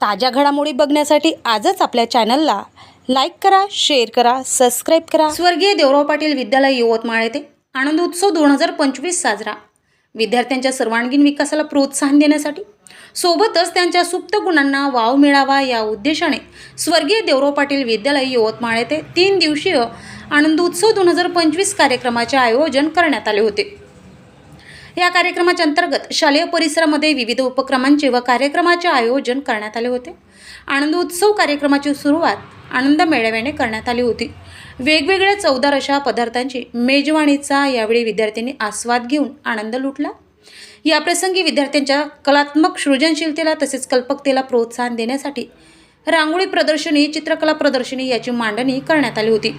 ताज्या घडामोडी बघण्यासाठी आजच आपल्या चॅनलला लाईक करा शेअर करा सबस्क्राईब करा. स्वर्गीय देवराव पाटील विद्यालय यवतमाळ येथे आनंद उत्सव दोन हजार पंचवीस साजरा. विद्यार्थ्यांच्या सर्वांगीण विकासाला प्रोत्साहन देण्यासाठी सोबतच त्यांच्या सुप्त गुणांना वाव मिळावा या उद्देशाने स्वर्गीय देवराव पाटील विद्यालय यवतमाळ येथे तीन दिवसीय आनंद उत्सव दोन हजार पंचवीस कार्यक्रमाचे आयोजन करण्यात आले होते. या कार्यक्रमाच्या अंतर्गत शालेय परिसरामध्ये विविध उपक्रमांचे व कार्यक्रमाचे आयोजन करण्यात आले होते. आनंद उत्सव कार्यक्रमाची सुरुवात आनंद मेळाव्याने करण्यात आली होती. वेगवेगळ्या चवदार अशा पदार्थांची मेजवाणीचा यावेळी विद्यार्थ्यांनी आस्वाद घेऊन आनंद लुटला. याप्रसंगी विद्यार्थ्यांच्या कलात्मक सृजनशीलतेला तसेच कल्पकतेला प्रोत्साहन देण्यासाठी रांगोळी प्रदर्शनी चित्रकला प्रदर्शनी याची मांडणी करण्यात आली होती.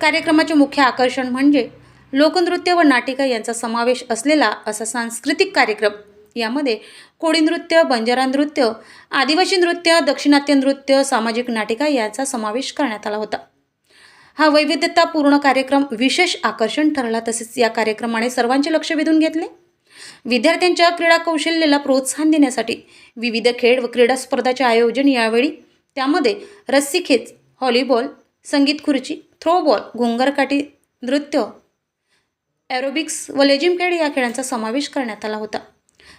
कार्यक्रमाचे मुख्य आकर्षण म्हणजे लोकनृत्य व नाटिका यांचा समावेश असलेला असा सांस्कृतिक कार्यक्रम. यामध्ये कोळी नृत्य बंजारा नृत्य आदिवासी नृत्य दक्षिणात्य नृत्य सामाजिक नाटिका यांचा समावेश करण्यात आला होता. हा वैविध्यतापूर्ण कार्यक्रम विशेष आकर्षण ठरला तसेच या कार्यक्रमाने सर्वांचे लक्ष वेधून घेतले. विद्यार्थ्यांच्या क्रीडा कौशल्याला प्रोत्साहन देण्यासाठी विविध खेळ व क्रीडा स्पर्धाचे आयोजन यावेळी त्यामध्ये रस्सीखेच हॉलीबॉल संगीत खुर्ची थ्रोबॉल घोंगरकाठी नृत्य ॲरोबिक्स व लेजिम खेळ या खेळांचा समावेश करण्यात आला होता.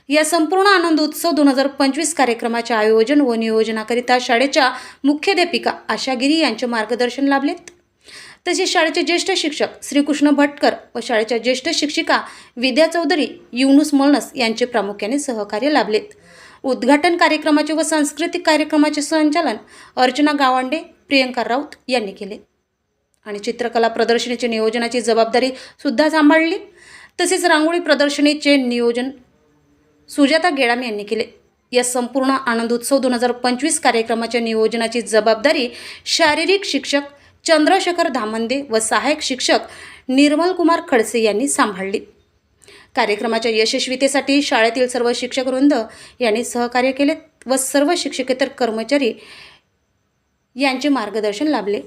या संपूर्ण आनंद उत्सव दोन हजार पंचवीस कार्यक्रमाचे आयोजन व नियोजनाकरिता शाळेच्या मुख्याध्यापिका आशागिरी यांचे मार्गदर्शन लाभलेत. तसेच शाळेचे ज्येष्ठ शिक्षक श्रीकृष्ण भटकर व शाळेच्या ज्येष्ठ शिक्षिका विद्या चौधरी युनुस मलनस यांचे प्रामुख्याने सहकार्य लाभलेत. उद्घाटन कार्यक्रमाचे व सांस्कृतिक कार्यक्रमाचे संचालन अर्चना गावंडे प्रियंका राऊत यांनी केले. आणि चित्रकला प्रदर्शनीचे नियोजनाची जबाबदारी सुद्धा सांभाळली. तसेच रांगोळी प्रदर्शनीचे नियोजन सुजाता गेडाम यांनी केले. या संपूर्ण आनंद उत्सव दोन हजार पंचवीस कार्यक्रमाच्या नियोजनाची जबाबदारी शारीरिक शिक्षक चंद्रशेखर धामंदे व सहाय्यक शिक्षक निर्मल कुमार खडसे यांनी सांभाळली. कार्यक्रमाच्या यशस्वीतेसाठी शाळेतील सर्व शिक्षकवृंद यांनी सहकार्य केले व सर्व शिक्षकेतर कर्मचारी यांचे मार्गदर्शन लाभले.